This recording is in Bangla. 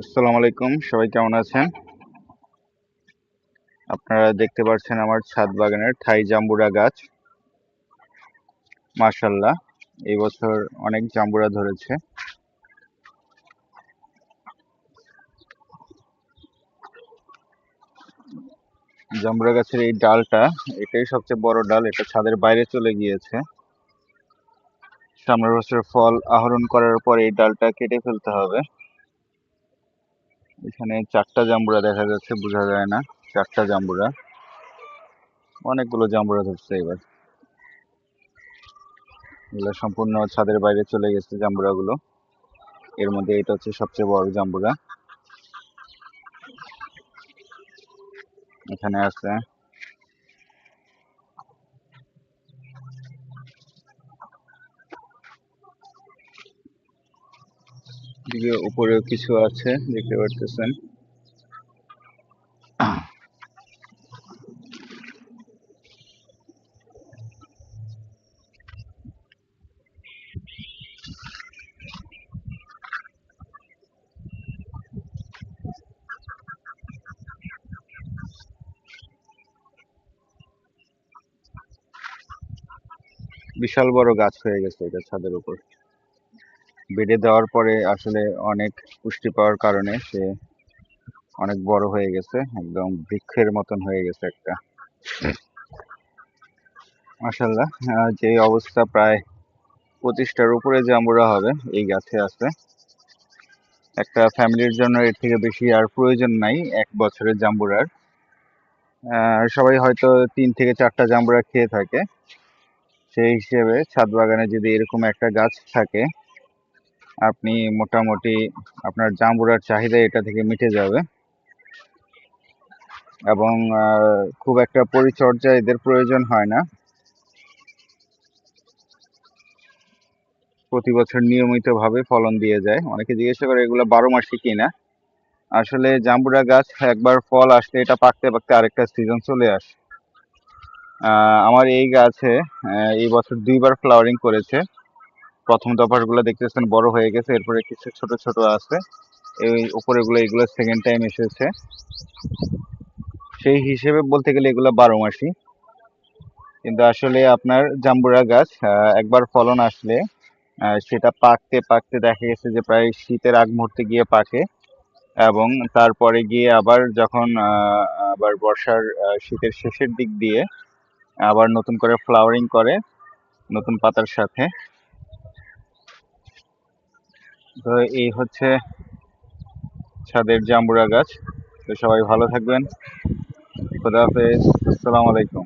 আসসালামু আলাইকুম, সবাই কেমন আছেন? আপনারা দেখতে পাচ্ছেন আমার ছাদ বাগানের থাই জাম্বুরা গাছ। মাশাল্লাহ এই বছর অনেক জাম্বুরা ধরেছে। জাম্বুরা গাছের এই ডালটা, এটাই সবচেয়ে বড় ডাল, এটা ছাদের বাইরে চলে গিয়েছে। সামনের বছর ফল আহরণ করার পর এই ডালটা কেটে ফেলতে হবে। এখানে চারটা জাম্বুরা দেখা যাচ্ছে, বোঝা যায় না। চারটা জাম্বুরা। অনেকগুলো জাম্বুরা ধরছে এবার। এগুলো সম্পূর্ণ ছাদের বাইরে চলে গেছে জাম্বুরাগুলো। এর মধ্যে এটা হচ্ছে সবচেয়ে বড় জাম্বুরা। এখানে আছে দিকে উপরেও কিছু আছে দেখতে পারতেছেন। বিশাল বড় গাছ হয়ে গেছে এটা ছাদের উপর। বেডে দেওয়ার পরে আসলে অনেক পুষ্টি পাওয়ার কারণে সে অনেক বড় হয়ে গেছে, একদম বৃক্ষের মতন হয়ে গেছে একটা। মাসাল্লাহ যে অবস্থা প্রায় পঁচিশটার উপরে জাম্বুরা হবে, এই গাছে আছে। একটা ফ্যামিলির জন্য এর থেকে বেশি আর প্রয়োজন নাই, এক বছরের জাম্বুরার। সবাই হয়তো তিন থেকে চারটা জাম্বুরা খেয়ে থাকে। সেই হিসেবে ছাদ বাগানে যদি এরকম একটা গাছ থাকে আপনি মোটামুটি আপনার জাম্বুরার চাহিদা এটা থেকে মিটে যাবে। এবং খুব একটা পরিচর্যা এদের প্রয়োজন হয় না। প্রতি বছর নিয়মিতভাবে ফলন দিয়ে যায়। অনেকে জিজ্ঞাসা করে এগুলো বারো মাসে কিনা। আসলে জাম্বুরা গাছ একবার ফল আসলে এটা পাকতে পাকতে আরেকটা সিজন চলে আসে। আমার এই গাছে এই বছর দুইবার ফ্লাওয়ারিং করেছে। প্রথম দফারগুলো দেখতেছেন বড় হয়ে গেছে, এরপরে কিছু ছোট ছোট আছে। এই উপরেগুলো, এগুলো সেকেন্ড টাইম এসেছে। সেই হিসেবে বলতে গেলে এগুলো বারো মাসি কিন্তু আসলে আপনার জাম্বুরা গাছ একবার ফলন আসলে সেটা পাকতে পাকতে দেখা গেছে যে প্রায় শীতের আগ মুহূর্তে গিয়ে পাকে। এবং তারপরে গিয়ে আবার যখন আবার বর্ষার শীতের শেষের দিক দিয়ে আবার নতুন করে ফ্লাওয়ারিং করে নতুন পাতার সাথে। তো এই হচ্ছে ছাদের জাম্বুরা গাছ। তো সবাই ভালো থাকবেন। খোদা হাফেজ। আসসালামু আলাইকুম।